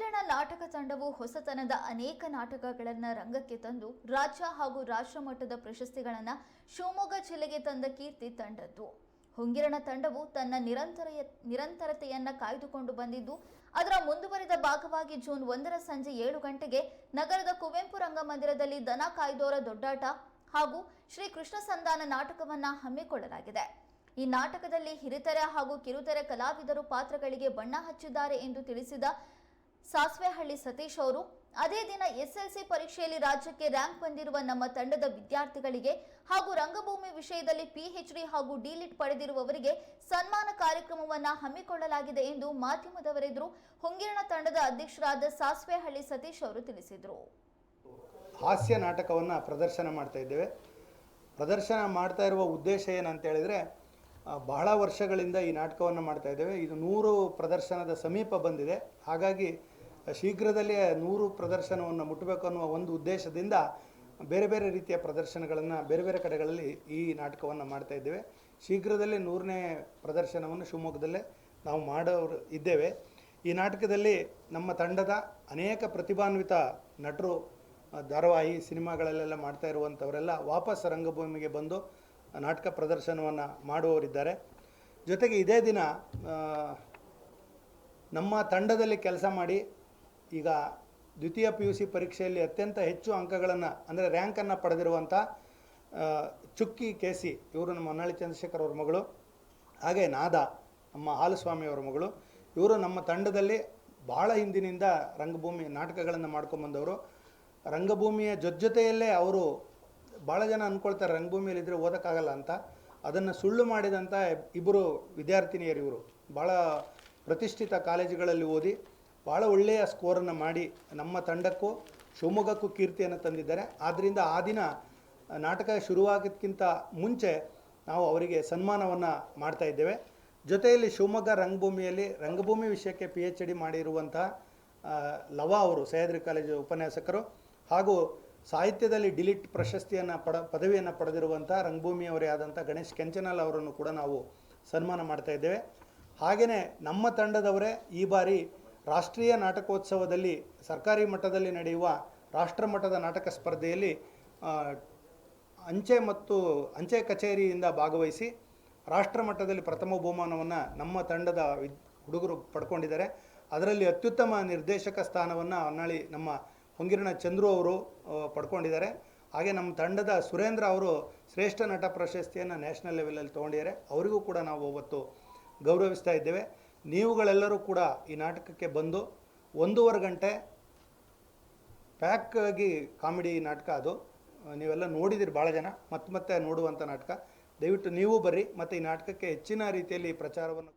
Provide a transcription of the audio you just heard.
ಹೊಂಗಿರಣ ನಾಟಕ ತಂಡವು ಹೊಸತನದ ಅನೇಕ ನಾಟಕಗಳನ್ನು ರಂಗಕ್ಕೆ ತಂದು ರಾಜ್ಯ ಹಾಗೂ ರಾಷ್ಟ್ರ ಮಟ್ಟದ ಪ್ರಶಸ್ತಿಗಳನ್ನು ಶಿವಮೊಗ್ಗ ಜಿಲ್ಲೆಗೆ ತಂದ ಕೀರ್ತಿ ತಂಡದ್ದು. ಹೊಂಗಿರಣ ತಂಡವು ತನ್ನ ನಿರಂತರ ನಿರಂತರತೆಯನ್ನ ಕಾಯ್ದುಕೊಂಡು ಬಂದಿದ್ದು, ಅದರ ಮುಂದುವರಿದ ಭಾಗವಾಗಿ ಜೂನ್ ಒಂದರ ಸಂಜೆ ಏಳು ಗಂಟೆಗೆ ನಗರದ ಕುವೆಂಪು ರಂಗಮಂದಿರದಲ್ಲಿ ದನ ಕಾಯ್ದೋರ ದೊಡ್ಡಾಟ ಹಾಗೂ ಶ್ರೀ ಕೃಷ್ಣ ಸಂಧಾನ ನಾಟಕವನ್ನ ಹಮ್ಮಿಕೊಳ್ಳಲಾಗಿದೆ. ಈ ನಾಟಕದಲ್ಲಿ ಹಿರಿತೆರೆ ಹಾಗೂ ಕಿರುತೆರೆ ಕಲಾವಿದರು ಪಾತ್ರಗಳಿಗೆ ಬಣ್ಣ ಹಚ್ಚಿದ್ದಾರೆ ಎಂದು ತಿಳಿಸಿದ ಸಾಸ್ವೆಹಳ್ಳಿ ಸತೀಶ್ ಅವರು, ಅದೇ ದಿನ ಎಸ್ಎಲ್ಸಿ ಪರೀಕ್ಷೆಯಲ್ಲಿ ರಾಜ್ಯಕ್ಕೆ ರ್ಯಾಂಕ್ ಬಂದಿರುವ ನಮ್ಮ ತಂಡದ ವಿದ್ಯಾರ್ಥಿಗಳಿಗೆ ಹಾಗೂ ರಂಗಭೂಮಿ ವಿಷಯದಲ್ಲಿ ಪಿಎಚ್ಡಿ ಹಾಗೂ ಡಿಲಿಟ್ ಪಡೆದಿರುವವರಿಗೆ ಸನ್ಮಾನ ಕಾರ್ಯಕ್ರಮವನ್ನು ಹಮ್ಮಿಕೊಳ್ಳಲಾಗಿದೆ ಎಂದು ಮಾಧ್ಯಮದವರೆದುರು ಹೊಂಗಿರಣ ತಂಡದ ಅಧ್ಯಕ್ಷರಾದ ಸಾಸ್ವೆಹಳ್ಳಿ ಸತೀಶ್ ಅವರು ತಿಳಿಸಿದರು. ಹಾಸ್ಯ ನಾಟಕವನ್ನು ಪ್ರದರ್ಶನ ಮಾಡ್ತಾ ಇದ್ದೇವೆ. ಪ್ರದರ್ಶನ ಮಾಡ್ತಾ ಇರುವ ಉದ್ದೇಶ ಏನಂತ ಹೇಳಿದರೆ ಬಹಳ ವರ್ಷಗಳಿಂದ ಈ ನಾಟಕವನ್ನು ಮಾಡ್ತಾ ಇದ್ದೇವೆ. ಇದು ನೂರು ಪ್ರದರ್ಶನದ ಸಮೀಪ ಬಂದಿದೆ. ಹಾಗಾಗಿ ಶೀಘ್ರದಲ್ಲೇ ನೂರು ಪ್ರದರ್ಶನವನ್ನು ಮುಟ್ಟಬೇಕು ಅನ್ನುವ ಒಂದು ಉದ್ದೇಶದಿಂದ ಬೇರೆ ಬೇರೆ ರೀತಿಯ ಪ್ರದರ್ಶನಗಳನ್ನು ಬೇರೆ ಬೇರೆ ಕಡೆಗಳಲ್ಲಿ ಈ ನಾಟಕವನ್ನು ಮಾಡ್ತಾ ಇದ್ದೇವೆ. ಶೀಘ್ರದಲ್ಲೇ ನೂರನೇ ಪ್ರದರ್ಶನವನ್ನು ಶಿವಮೊಗ್ಗದಲ್ಲೇ ನಾವು ಮಾಡೋರು ಇದ್ದೇವೆ. ಈ ನಾಟಕದಲ್ಲಿ ನಮ್ಮ ತಂಡದ ಅನೇಕ ಪ್ರತಿಭಾನ್ವಿತ ನಟರು ಧಾರಾವಾಹಿ ಸಿನಿಮಾಗಳಲ್ಲೆಲ್ಲ ಮಾಡ್ತಾ ಇರುವಂಥವರೆಲ್ಲ ವಾಪಸ್ ರಂಗಭೂಮಿಗೆ ಬಂದು ನಾಟಕ ಪ್ರದರ್ಶನವನ್ನು ಮಾಡುವವರಿದ್ದಾರೆ. ಜೊತೆಗೆ ಇದೇ ದಿನ ನಮ್ಮ ತಂಡದಲ್ಲಿ ಕೆಲಸ ಮಾಡಿ ಈಗ ದ್ವಿತೀಯ ಪಿ ಯು ಸಿ ಪರೀಕ್ಷೆಯಲ್ಲಿ ಅತ್ಯಂತ ಹೆಚ್ಚು ಅಂಕಗಳನ್ನು, ಅಂದರೆ ರ್ಯಾಂಕನ್ನು ಪಡೆದಿರುವಂಥ ಚುಕ್ಕಿ ಕೆ ಸಿ ಇವರು ನಮ್ಮ ಹೊನ್ನಾಳಿ ಚಂದ್ರಶೇಖರ್ ಅವ್ರ ಮಗಳು, ಹಾಗೆ ನಾದ, ನಮ್ಮ ಹಾಲಸ್ವಾಮಿ ಅವರ ಮಗಳು, ಇವರು ನಮ್ಮ ತಂಡದಲ್ಲಿ ಭಾಳ ಹಿಂದಿನಿಂದ ರಂಗಭೂಮಿ ನಾಟಕಗಳನ್ನು ಮಾಡ್ಕೊಂಬಂದವರು ರಂಗಭೂಮಿಯ ಜೊತೆಯಲ್ಲೇ ಅವರು ಭಾಳ ಜನ ಅಂದ್ಕೊಳ್ತಾರೆ ರಂಗಭೂಮಿಯಲ್ಲಿ ಇದ್ದರೆ ಓದೋಕ್ಕಾಗಲ್ಲ ಅಂತ. ಅದನ್ನು ಸುಳ್ಳು ಮಾಡಿದಂಥ ಇಬ್ಬರು ವಿದ್ಯಾರ್ಥಿನಿಯರು ಇವರು. ಭಾಳ ಪ್ರತಿಷ್ಠಿತ ಕಾಲೇಜುಗಳಲ್ಲಿ ಓದಿ ಭಾಳ ಒಳ್ಳೆಯ ಸ್ಕೋರನ್ನು ಮಾಡಿ ನಮ್ಮ ತಂಡಕ್ಕೂ, ಶಿವಮೊಗ್ಗಕ್ಕೂ ಕೀರ್ತಿಯನ್ನು ತಂದಿದ್ದಾರೆ. ಆದ್ದರಿಂದ ಆ ದಿನ ನಾಟಕ ಶುರುವಾಗೋದಕ್ಕಿಂತ ಮುಂಚೆ ನಾವು ಅವರಿಗೆ ಸನ್ಮಾನವನ್ನು ಮಾಡ್ತಾ ಇದ್ದೇವೆ. ಜೊತೆಯಲ್ಲಿ ಶಿವಮೊಗ್ಗ ರಂಗಭೂಮಿಯಲ್ಲಿ, ರಂಗಭೂಮಿ ವಿಷಯಕ್ಕೆ ಪಿ ಎಚ್ ಡಿ ಮಾಡಿರುವಂಥ ಲವ ಅವರು, ಸಹ್ಯಾದ್ರಿ ಕಾಲೇಜು ಉಪನ್ಯಾಸಕರು ಹಾಗೂ ಸಾಹಿತ್ಯದಲ್ಲಿ ಡಿಲಿಟ್ ಪ್ರಶಸ್ತಿಯನ್ನು ಪಡ, ಪದವಿಯನ್ನು ಪಡೆದಿರುವಂಥ ರಂಗಭೂಮಿಯವರೇ ಆದಂಥ ಗಣೇಶ್ ಕೆಂಚನಾಲ್ ಅವರನ್ನು ಕೂಡ ನಾವು ಸನ್ಮಾನ ಮಾಡ್ತಾ ಇದ್ದೇವೆ. ಹಾಗೆಯೇ ನಮ್ಮ ತಂಡದವರೇ ಈ ಬಾರಿ ರಾಷ್ಟ್ರೀಯ ನಾಟಕೋತ್ಸವದಲ್ಲಿ ಸರ್ಕಾರಿ ಮಟ್ಟದಲ್ಲಿ ನಡೆಯುವ ರಾಷ್ಟ್ರಮಟ್ಟದ ನಾಟಕ ಸ್ಪರ್ಧೆಯಲ್ಲಿ ಅಂಚೆ ಮತ್ತು ಅಂಚೆ ಕಚೇರಿಯಿಂದ ಭಾಗವಹಿಸಿ ರಾಷ್ಟ್ರಮಟ್ಟದಲ್ಲಿ ಪ್ರಥಮ ಬಹುಮಾನವನ್ನು ನಮ್ಮ ತಂಡದ ಹುಡುಗರು ಪಡ್ಕೊಂಡಿದ್ದಾರೆ. ಅದರಲ್ಲಿ ಅತ್ಯುತ್ತಮ ನಿರ್ದೇಶಕ ಸ್ಥಾನವನ್ನು ಹೊನ್ನಾಳಿ ನಮ್ಮ ಹೊಂಗಿರಣ ಚಂದ್ರು ಅವರು ಪಡ್ಕೊಂಡಿದ್ದಾರೆ. ಹಾಗೆ ನಮ್ಮ ತಂಡದ ಸುರೇಂದ್ರ ಅವರು ಶ್ರೇಷ್ಠ ನಟ ಪ್ರಶಸ್ತಿಯನ್ನು ನ್ಯಾಷನಲ್ ಲೆವೆಲಲ್ಲಿ ತೊಗೊಂಡಿದ್ದಾರೆ. ಅವರಿಗೂ ಕೂಡ ನಾವು ಅವತ್ತು ಗೌರವಿಸ್ತಾ ಇದ್ದೇವೆ. ನೀವುಗಳೆಲ್ಲರೂ ಕೂಡ ಈ ನಾಟಕಕ್ಕೆ ಬಂದು ಒಂದೂವರೆ ಗಂಟೆ ಪ್ಯಾಕ್ ಆಗಿ ಕಾಮಿಡಿ ನಾಟಕ ಅದು. ನೀವೆಲ್ಲ ನೋಡಿದಿರಿ ಭಾಳ ಜನ, ಮತ್ತೆ ಮತ್ತೆ ನೋಡುವಂಥ ನಾಟಕ. ದಯವಿಟ್ಟು ನೀವು ಬರ್ರಿ, ಮತ್ತು ಈ ನಾಟಕಕ್ಕೆ ಹೆಚ್ಚಿನ ರೀತಿಯಲ್ಲಿ ಪ್ರಚಾರವನ್ನು